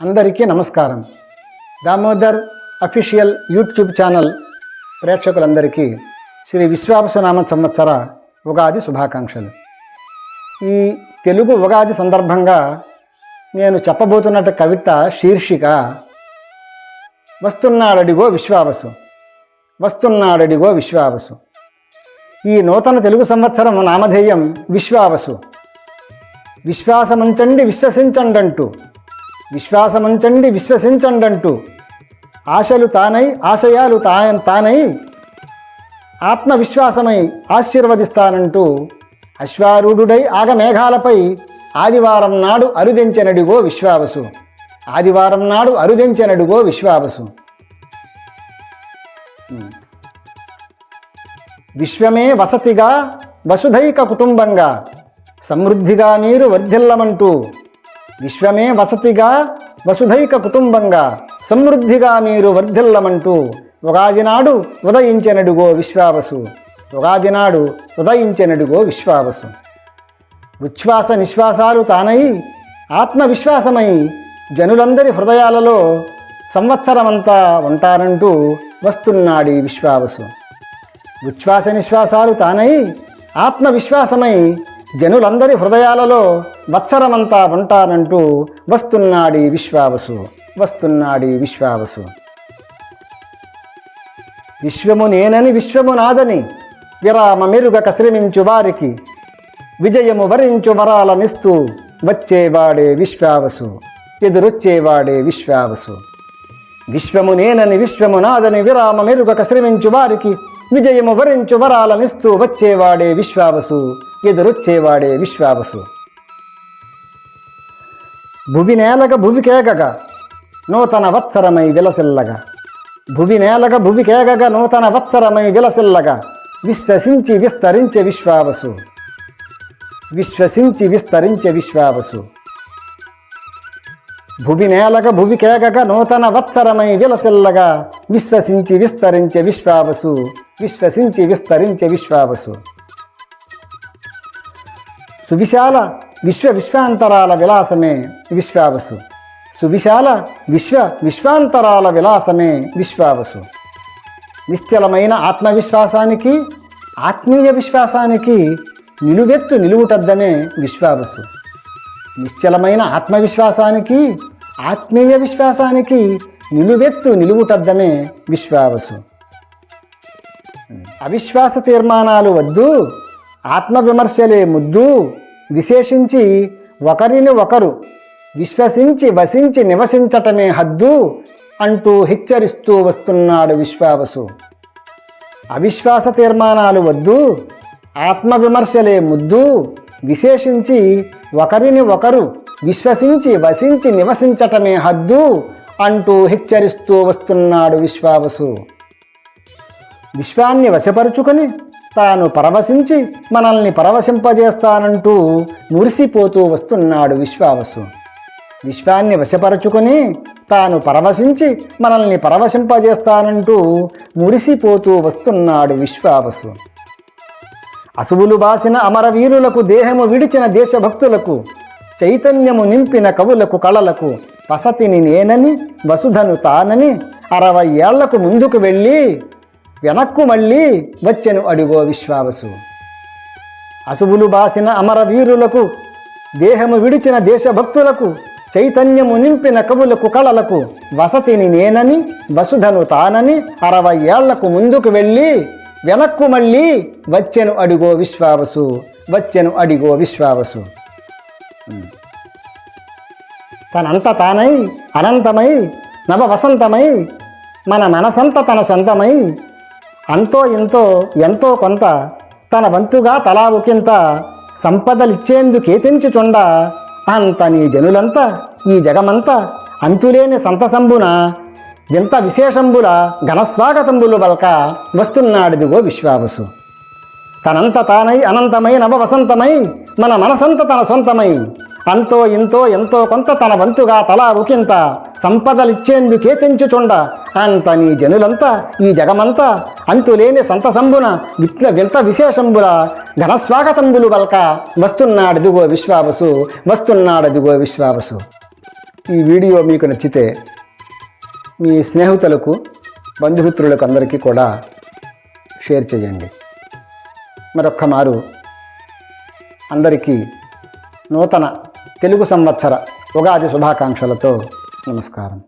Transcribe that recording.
అందరికీ నమస్కారం. Damodar official YouTube channel ప్రేక్షకులందరికీ శ్రీ విశ్వావసనామ సంవత్సర ఉగాది శుభాకాంక్షలు. ఈ తెలుగు ఉగాది సందర్భంగా నేను చెప్పబోతున్నట్టు కవిత శీర్షిక వస్తున్నాడడిగో విశ్వావసు వస్తున్నాడడిగో విశ్వావసు. ఈ నూతన తెలుగు సంవత్సరం నామధేయం విశ్వావసు. విశ్వాసముంచండి విశ్వసించండంటూ విశ్వాసముంచండి విశ్వసించండంటూ. ఆశలు తానై ఆశయాలు తా తానై ఆత్మవిశ్వాసమై ఆశీర్వదిస్తానంటూ అశ్వారూఢుడై ఆగమేఘాలపై ఆదివారం నాడు అరుదెంచెనడిగో విశ్వావసు. ఆదివారం నాడు అరుదెంచెనడుగో విశ్వావసు. విశ్వమే వసతిగా వసుధైక కుటుంబంగా సమృద్ధిగా మీరు వర్ధిల్లమంటూ విశ్వమే వసతిగా వసుధైక కుటుంబంగా సమృద్ధిగా మీరు వర్ధిల్లమంటూ ఉగాది నాడు ఉదయించెనడుగో విశ్వావసు. ఉగాది నాడు ఉదయించెనడుగో విశ్వావసు. ఉచ్ఛ్వాస నిశ్వాసాలు తానై ఆత్మవిశ్వాసమై జనులందరి హృదయాలలో సంవత్సరమంతా ఉంటారంటూ వస్తున్నాడు ఈ విశ్వావసు. ఉచ్ఛ్వాస నిశ్వాసాలు తానై ఆత్మవిశ్వాసమై జనులందరి హృదయాలలో వత్సరమంతా ఉంటానంటూ వస్తున్నాడి విశ్వావసు వస్తున్నాడు విశ్వావసు. విశ్వము నేనని విశ్వము నాదని విరామ మెరుగక శ్రమించు వారికి విజయము వరించు వరాలనిస్తూ వచ్చేవాడే విశ్వావసు ఎదురొచ్చేవాడే విశ్వావసు. విశ్వము నేనని విశ్వము నాదని విరామ మెరుగక శ్రమించు వారికి విజయము వరించు వరాలనిస్తూ వచ్చేవాడే విశ్వావసు ఎదురొచ్చేవాడే విశ్వావసు. భువి నేలగ భువికేగగ నూతన వత్సరమై విలసిల్లగా. భువి నేలగ భువికేగగ నూతన వత్సరమై విలసిల్లగా. విశ్వసించి విస్తరించే విశ్వావసు. విశ్వసించి విస్తరించే విశ్వావసు. భువి నేలగ భువికేగగ నూతన వత్సరమై విలసిల్లగా విశ్వసించి విస్తరించే విశ్వావసు. విశ్వసించి విస్తరించే విశ్వావసు. సువిశాల విశ్వ విశ్వాంతరాల విలాసమే విశ్వావసు. సువిశాల విశ్వ విశ్వాంతరాల విలాసమే విశ్వావసు. నిశ్చలమైన ఆత్మవిశ్వాసానికి ఆత్మీయ విశ్వాసానికి నిలువెత్తు నిలువుటద్దమే విశ్వావసు. నిశ్చలమైన ఆత్మవిశ్వాసానికి ఆత్మీయ విశ్వాసానికి నిలువెత్తు నిలువుటద్దమే విశ్వావసు. అవిశ్వాస తీర్మానాలు వద్దు ఆత్మవిమర్శలే ముద్దు విశేషించి ఒకరిని ఒకరు విశ్వసించి వసించి నివసించటమే హద్దు అంటూ హెచ్చరిస్తూ వస్తున్నాడు విశ్వావసు. అవిశ్వాస తీర్మానాలు వద్దు ఆత్మవిమర్శలే ముద్దు విశేషించి ఒకరిని ఒకరు విశ్వసించి వసించి నివసించటమే హద్దు అంటూ హెచ్చరిస్తూ వస్తున్నాడు విశ్వావసు. విశ్వాన్ని వశపరుచుకొని తాను పరవశించి మనల్ని పరవశింపజేస్తానంటూ మురిసిపోతూ వస్తున్నాడు విశ్వావసు. విశ్వాన్ని వశపరుచుకొని తాను పరవశించి మనల్ని పరవశింపజేస్తానంటూ మురిసిపోతూ వస్తున్నాడు విశ్వావసు. అసువులు బాసిన అమరవీరులకు దేహము విడిచిన దేశభక్తులకు చైతన్యము నింపిన కవులకు కళలకు వసతిని నేనని వసుధను తానని అరవై ఏళ్ళకు ముందుకు వెళ్ళి వెనక్కు మళ్ళీ వచ్చెను అడుగో విశ్వావసు. అసువులు బాసిన అమరవీరులకు దేహము విడిచిన దేశభక్తులకు చైతన్యము నింపిన కవులకు కళలకు వసతిని నేనని వసుధను తానని అరవై ఏళ్ళకు ముందుకు వెళ్ళి వెనక్కు మళ్ళీ వచ్చెను అడిగో విశ్వావసు వచ్చెను అడిగో విశ్వావసు. తనంత తానై అనంతమై నవ వసంతమై మన మనసంత తన సొంతమై అంతో ఎంతో ఎంతో కొంత తన వంతుగా తలా ఒకంత సంపదలిచ్చేందుకేతించుచుండ అంత నీ జనులంతా ఈ జగమంతా అంతులేని సంతసంబున వింత విశేషంబుల ఘనస్వాగతంబులు వలక వస్తున్నాడిదిగో విశ్వావసు. తనంత తానై అనంతమై నవ వసంతమై మన మనసంత తన సొంతమై అంతో ఇంతో ఎంతో కొంత తన వంతుగా తలా ఉకింత సంపదలిచ్చేందుకే తెంచుచుండ అంత నీ జనులంతా ఈ జగమంతా అంతులేని సంతసంబున విట్ల వింత విశేషంబుల ఘనస్వాగతంబులు వల్క వస్తున్నాడదిగో విశ్వావసు వస్తున్నాడదిగో విశ్వావసు. ఈ వీడియో మీకు నచ్చితే మీ స్నేహితులకు బంధుమిత్రులకు అందరికీ కూడా షేర్ చేయండి. మరొక్క మారు అందరికీ నూతన తెలుగు సంవత్సర ఉగాది శుభాకాంక్షలతో నమస్కారం.